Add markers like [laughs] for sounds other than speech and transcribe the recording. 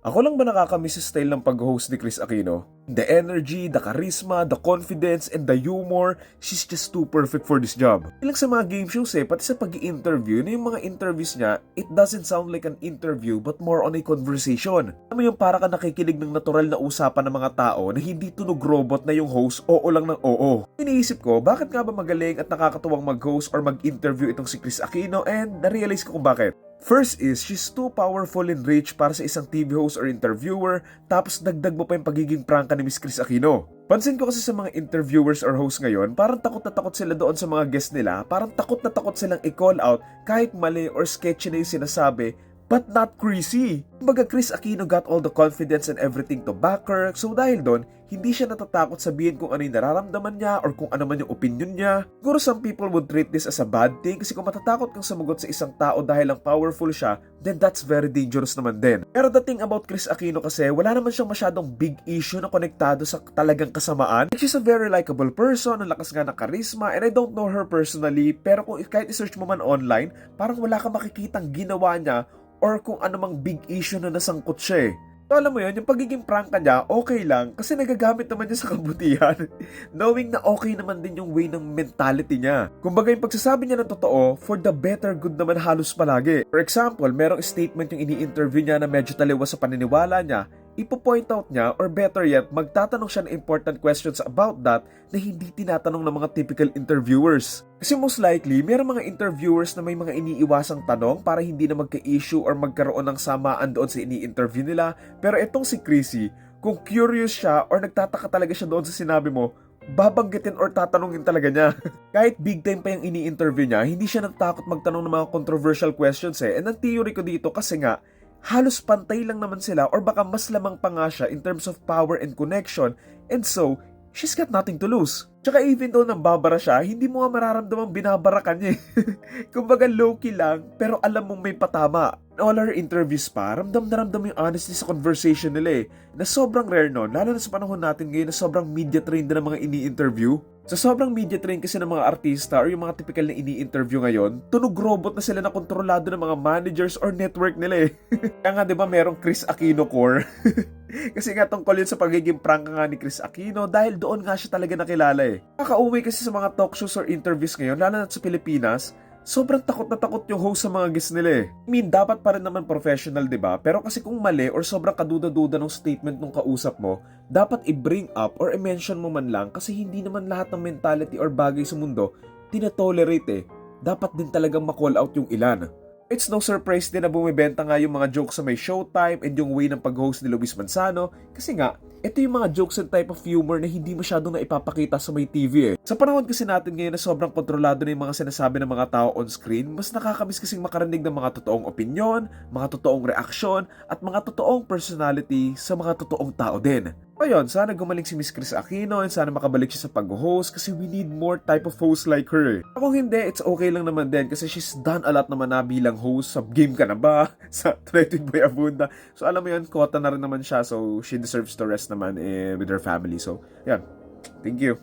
Ako lang ba nakakamiss sa style ng pag-host ni Chris Aquino? The energy, the charisma, the confidence, and the humor, she's just too perfect for this job. Ilang sa mga game shows eh, pati sa pag interview na yung mga interviews niya, it doesn't sound like an interview but more on a conversation. Alam mo yung para ka nakikinig ng natural na usapan ng mga tao na hindi tunog robot na yung host oo lang ng oo. Iniisip ko, bakit nga ba magaling at nakakatuwang mag-host or mag-interview itong si Chris Aquino and na-realize ko kung bakit. First is, she's too powerful and rich para sa isang TV host or interviewer, tapos dagdag mo pa yung pagiging prangka ni Miss Chris Aquino. Pansin ko kasi sa mga interviewers or hosts ngayon, parang takot na takot sila doon sa mga guest nila, parang takot na takot silang i-call out kahit mali or sketchy na yung sinasabi, but not Chrissy. Kumbaga Chris Aquino got all the confidence and everything to back her, so dahil doon, hindi siya natatakot sabihin kung ano yung nararamdaman niya or kung ano man yung opinion niya. Siguro some people would treat this as a bad thing kasi kung matatakot kang sumagot sa isang tao dahil lang powerful siya, then that's very dangerous naman din. Pero the thing about Chris Aquino kasi, wala naman siyang masyadong big issue na konektado sa talagang kasamaan. She's a very likable person, ang lakas nga ng charisma, and I don't know her personally, pero kung kahit i-search mo man online, parang wala kang makikitang ginawa niya or kung ano mang big issue na nasangkot siya eh. So, alam mo yun, yung pagiging prangka niya, okay lang. Kasi nagagamit naman niya sa kabutihan. [laughs] Knowing na okay naman din yung way ng mentality niya. Kumbaga yung pagsasabi niya ng totoo, for the better good naman halos palagi. For example, merong statement yung ini-interview niya na medyo taliwas sa paniniwala niya, ipo-point out niya or better yet, magtatanong siya ng important questions about that na hindi tinatanong ng mga typical interviewers. Kasi most likely, mayroong mga interviewers na may mga iniiwasang tanong para hindi na magka-issue or magkaroon ng samaan doon sa ini-interview nila. Pero itong si Chrissy, kung curious siya or nagtataka talaga siya doon sa sinabi mo, babanggitin or tatanungin talaga niya. [laughs] Kahit big time pa yung ini-interview niya, hindi siya natatakot magtanong ng mga controversial questions eh. And ang theory ko dito kasi nga, halos pantay lang naman sila or baka mas lamang pa nga siya in terms of power and connection. And so, she's got nothing to lose. Tsaka even though nambabara siya, hindi mo nga mararamdamang binabara ka niya eh. [laughs] Kumbaga low-key lang, pero alam mong may patama. All her interviews pa, ramdam na ramdam yung honesty sa conversation nila eh. Na sobrang rare nun, lalo na sa panahon natin ngayon na sobrang media trained na ng mga ini-interview. Sa sobrang media train kasi ng mga artista or yung mga typical na ini-interview ngayon, tunog robot na sila na kontrolado ng mga managers or network nila eh. [laughs] Kaya nga 'di ba merong Chris Aquino core? [laughs] [laughs] kasi nga tungkol yun sa pagiging prank nga ni Chris Aquino dahil doon nga siya talaga nakilala eh. Kakauwi kasi sa mga talk shows or interviews ngayon, lalo na sa Pilipinas, sobrang takot na takot yung host sa mga guests nila eh. I mean, dapat pa rin naman professional, di ba? Pero kasi kung mali or sobrang kaduda-duda ng statement ng kausap mo, dapat i-bring up or i-mention mo man lang kasi hindi naman lahat ng mentality or bagay sa mundo tinatolerate eh. Dapat din talagang ma-call out yung ilan. It's no surprise din na bumibenta nga yung mga jokes sa may showtime and yung way ng pag-host ni Luis Manzano kasi nga, ito yung mga jokes and type of humor na hindi masyadong na ipapakita sa may TV eh. Sa panahon kasi natin ngayon na sobrang kontrolado na yung mga sinasabi ng mga tao on screen, mas nakakamiss kasing makarinig ng mga totoong opinion, mga totoong reaksyon, at mga totoong personality sa mga totoong tao din. Ayun, sana gumaling si Miss Chris Aquino and sana makabalik siya sa pag-host kasi we need more type of host like her. Kung hindi, it's okay lang naman din kasi she's done a lot naman na bilang host sa Game Ka Na Ba, [laughs] sa with Boy Abunda. So alam mo yun, kota na rin naman siya so she deserves to rest naman eh, with her family. So, yan. Thank you.